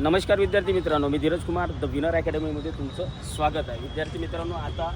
नमस्कार विद्यार्थी मित्रांनो मी धीरज कुमार द विनर अकॅडमीमध्ये तुमचं स्वागत आहे. विद्यार्थी मित्रांनो आता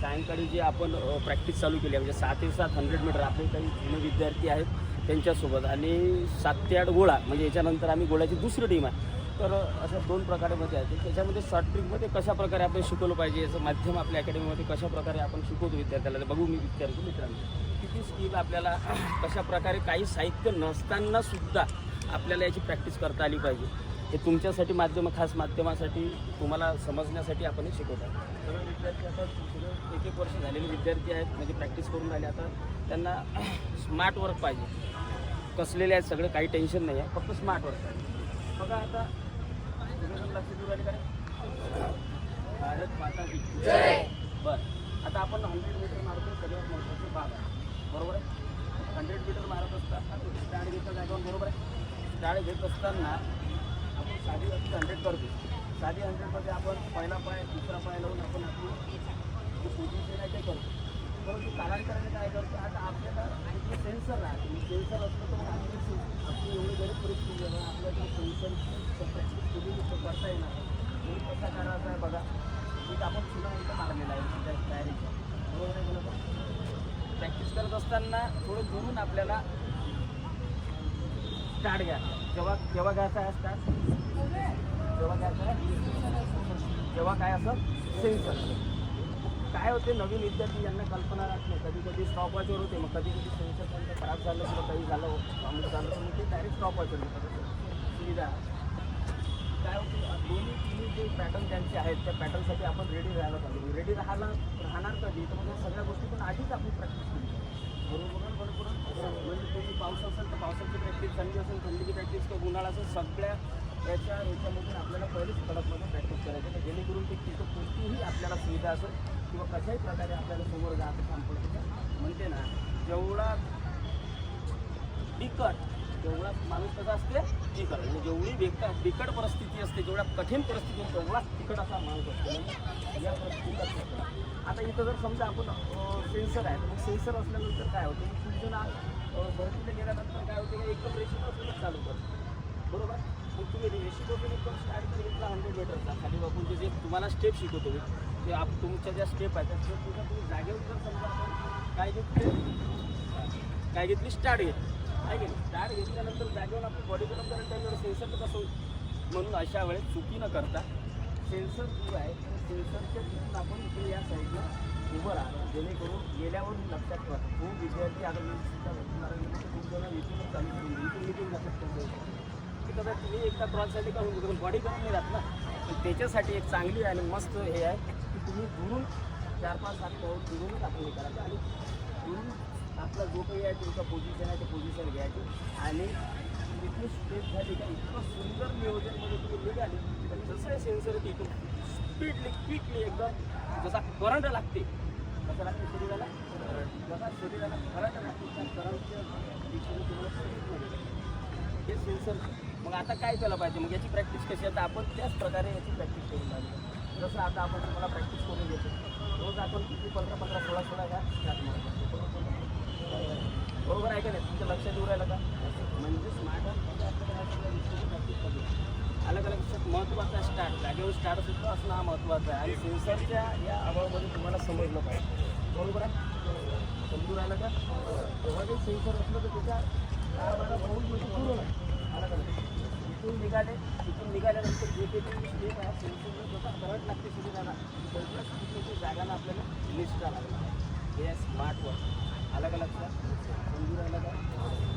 सायंकाळी जे आपण प्रॅक्टिस चालू केली आहे म्हणजे सात ते सात हंड्रेड मीटर आपले काही जुने विद्यार्थी आहेत त्यांच्यासोबत. आणि सात ते आठ गोळा म्हणजे याच्यानंतर आम्ही गोळ्याची दुसरी टीम आहे. तर अशा दोन प्रकारामध्ये आहे. त्याच्यामध्ये शॉर्ट ट्रिकमध्ये कशा प्रकारे आपण शिकवलं पाहिजे याचं माध्यम आपल्या अकॅडमीमध्ये कशाप्रकारे आपण शिकवतो विद्यार्थ्याला बघू मी विद्यार्थी मित्रांनो. किती स्किल आपल्याला कशा प्रकारे काही साहित्य नसताना सुद्धा आपल्याला याची प्रॅक्टिस करता आली पाहिजे. हे तुमच्यासाठी माध्यम खास माध्यमासाठी तुम्हाला समजण्यासाठी आपण हे शिकवत. सगळे विद्यार्थी आता सगळे एक एक वर्ष झालेले विद्यार्थी आहेत म्हणजे प्रॅक्टिस करून राहिले आता. त्यांना स्मार्ट वर्क पाहिजे. कसलेले आहेत सगळे काही टेन्शन नाही आहे फक्त स्मार्ट वर्क पाहिजे. बघा आता सगळेजण लक्ष देऊ राहिले का भारत माता की बरं आता आपण हंड्रेड मीटर मारतो सगळ्यात महत्त्वाची बाब आहे. बरोबर आहे? हंड्रेड मीटर मारत असताना स्टँड घेतलं जागेवर बरोबर आहे? स्टँड घेत असताना साधी असते हंड्रेड करतो साधी हंड्रेडमध्ये आपण पहिला पाय दुसरा पाय लावून आपण आपली जी पोझिशन आहे ते करतो. परंतु कालांतराने काय करतो आता आपल्याला आणखी सेन्सर राहते म्हणजे सेन्सर असलं तर मग आपली आपली एवढी गरीब परिस्थिती आहे आपल्याला सेन्सर प्रॅक्टिस करता येणार म्हणून कसा करायचा आहे बघा. एक आपण सुद्धा इथं मारलेला आहे म्हणजे त्या तयारीचा बरोबर आहे बरोबर प्रॅक्टिस करत असताना थोडं दुरून आपल्याला स्टार्ट घ्या जेव्हा केव्हा स्टार्ट जेव्हा घ्यायचा आहे? जेव्हा होते? नवीन विद्यार्थी यांना कल्पना राहत नाही. कधी कधी स्टॉप वॉचवर होते. मग कधी कधी सेन्सर त्यांचं खराब झालं किंवा काही झालं अमुक झालं ते डायरेक्ट स्टॉप वॉचवर सुविधा. काय होते? दोन्ही तिन्ही जे पॅटर्न त्यांचे आहेत, त्या रेडी पाहिजे. रेडी राहायला राहणार कधी? तर मग सगळ्या गोष्टी सगळ्या याच्या याच्यामधून आपल्याला पहिलेच कडकमधून प्रॅक्टिस करायची तर जेणेकरून ते तिथं कोणतीही आपल्याला सुविधा असेल किंवा कशाही प्रकारे आपल्याला समोर जायचं काम पडतं म्हणते ना जेवढा बिकट जेवढा माणूस कसा असते बिकट. म्हणजे जेवढी बेक बिकट परिस्थिती असते जेवढ्या कठीण परिस्थिती असते तेवढाच तिकट असा माणूस असतो. म्हणजे या परिस्थितीत आता इथं जर समजा आपण सेन्सर आहे मग सेन्सर असल्यानंतर काय होतं? की भरतीला गेल्यानंतर काय होते? की रेशन रेषेपासूनच चालू करतो. बरोबर मग तुम्ही रेषेपासून एकदम स्टार्ट केला हंड्रेड मीटरचा खाली बघून जे तुम्हाला स्टेप शिकवतो मी ते आप तुमच्या ज्या स्टेप आहेत त्या स्टेप तुझ्या तुम्ही जागेवर जर समजा आपण काय घेतली काय घेतली स्टार्ट घेतली काय घेतली स्टार्ट घेतल्यानंतर जागेवर आपण बॉडी गरम जर टाईमवर सेन्सर कसं होईल? म्हणून अशा वेळेस चुकी न करता सेन्सर जो आहे सेन्सरच्या तिथून आपण इथे या साईडला उभं राहा जेणेकरून गेल्यावरून लक्षात ठेवा खूप विद्यार्थी आता मी सुद्धा खूप जण इथूनच चालू करून इथून इथून लक्षात ठेवतो एकदा क्रॉससाठी करून घेतो बॉडी करून नाही राहत ना. पण त्याच्यासाठी एक चांगली आणि मस्त हे आहे की तुम्ही दुरून चार पाच सात पाऊल दुरूनच आपण हे करायचं. आणि दुरून आपला जो काही आहे तुमचा पोझिशन आहे ते पोझिशन घ्यायची. आणि इतकी स्टेप झाली का इतकं सुंदर नियोजनमध्ये तुम्ही निघाले. तर जसं सेन्सर होती इथून स्पीडली क्विकली एकदम जसा करंट लागते कसं लागते शरीराला. जसा शरीराला करंट लागते त्या करंटच्या दिशेने तुम्हाला हे सेन्सर मग आता काय केलं पाहिजे? मग याची प्रॅक्टिस कशी? आहे तर आपण त्याच प्रकारे याची प्रॅक्टिस करून पाहिजे जसं आता आपण तुम्हाला प्रॅक्टिस करून घेतो रोज आपण किती पंधरा पंधरा सोळा सोळा घ्या स्टार्ट बरोबर आहे का नाही? तुमच्या लक्षात येऊ राहिलं का? म्हणजे, म्हणजे स्मार्ट अलग अलग विषयात महत्त्वाचा स्टार्ट जागेवर स्टार्ट सुद्धा असणं हा महत्त्वाचा आहे. आणि सेन्सरच्या या अभावामध्ये तुम्हाला समजलं पाहिजे. बरोबर आहे? समजून राहिलं का? जेव्हा जे सेन्सर असलं तर त्याच्या म्हणजे पूर्ण आहे अलग अलग. तिथून निघाले तिथून निघाल्यानंतर जे काही स्टेप आहे सेन्सरला स्वतः करंट लागते शरीराला सगळ्या स्थितीची आपल्याला निष्ठा लागला हे आहे स्मार्ट वर्क अलग अलग समजून राहिलं का?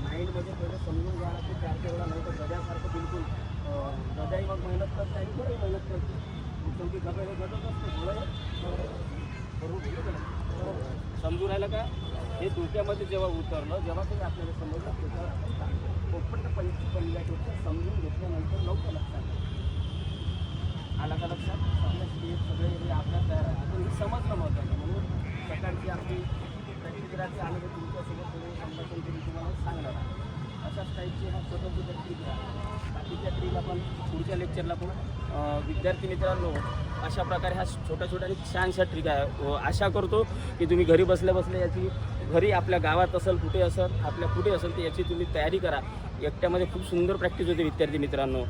माइंडमध्ये पहिलं समजून घ्या की चार तेवढा नाही तर गजासारखं बिलकुल अं, गजाही मग मेहनत करते आणि बरंही मेहनत करते शेवटी गजा हे गजच असते थोडं समजून राहिलं का? हे डोक्यामध्ये जेव्हा उतरलं जेव्हा ते आपल्याला समजलं त्याच्यावर पोपट पंच पहिल्यापेक्षा समजून घेतल्यानंतर लवकर लक्षात आला. का लक्षात? आपल्या स्टेप सगळे हे आपल्या तयार आहे. आपण हे समजलं महत्त्वाचं म्हणून सकाळची आपली प्रतिक्रियाचे राहते तुमच्यासोबत थोडे संभाषण करून तुम्हाला सांगणार आहे. अशा टाईपची हा छोटं प्रतिक्रिया आहे. बाकीच्या ट्रिक पण पुढच्या लेक्चरला पण विद्यार्थी मित्रांनो अशा प्रकारे हा छोट्या छोट्या आणि छानशा ट्रिक आहे. आशा करतो की तुम्ही घरी बसल्या बसल्या याची घरी आपल्या गावात असेल कुठे असेल आपल्या कुठे असेल तर याची तुम्ही तयारी करा. एकट्यामध्ये खूप सुंदर प्रॅक्टिस होते विद्यार्थी मित्रांनो.